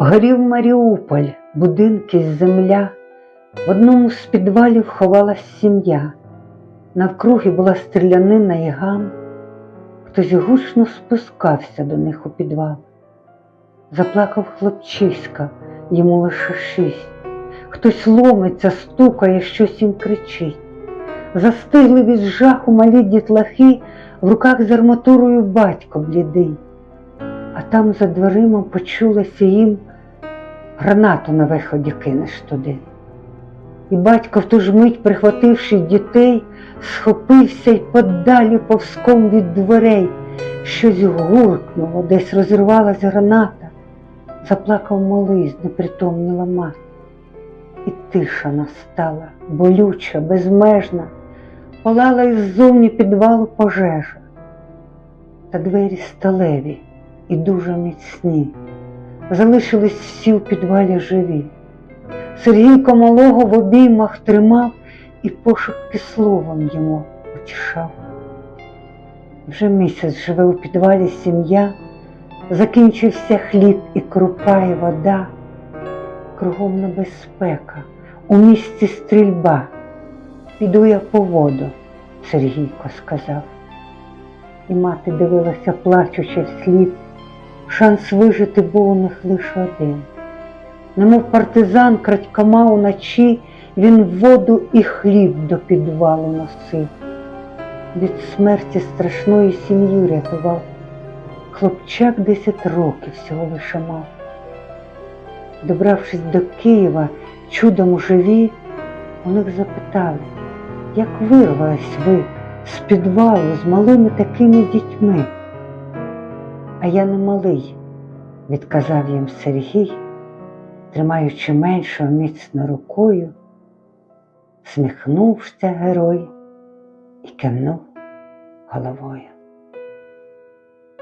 Горів Маріуполь, будинки з земля. В одному з підвалів ховалась сім'я. Навкруги була стрілянина і гам. Хтось гучно спускався до них у підвал. Заплакав хлопчиська, йому лише шість. Хтось ломиться, стукає, щось їм кричить. Застигли від жаху малі дітлахи, в руках з арматурою батько блідий. А там за дверима почулося їм гранату на виході кинеш туди. І батько в ту ж мить, прихвативши дітей, схопився й подалі повзком від дверей. Щось гуркнуло, десь розірвалась граната. Заплакав малий, знепритомніла мати. І тиша настала, болюча, безмежна, палала іззовні підвалу пожежа. Та двері сталеві і дуже міцні. Залишились всі в підвалі живі. Сергійко малого в обіймах тримав і пошепки словом йому утішав. Вже місяць живе у підвалі сім'я, закінчився хліб і крупа, і вода, кругом небезпека, у місті стрільба. Піду я по воду, Сергійко сказав. І мати дивилася, плачучи вслід. Шанс вижити був у них лише один. Немов партизан крадькома уночі, він воду і хліб до підвалу носив. Від смерті страшної сім'ю рятував. Хлопчак десять років всього лише мав. Добравшись до Києва, чудом живі, у них запитали, як вирвались ви з підвалу з малими такими дітьми? А я не малий, відказав їм Сергій, тримаючи меншого міцно рукою, сміхнувся герой і кивнув головою.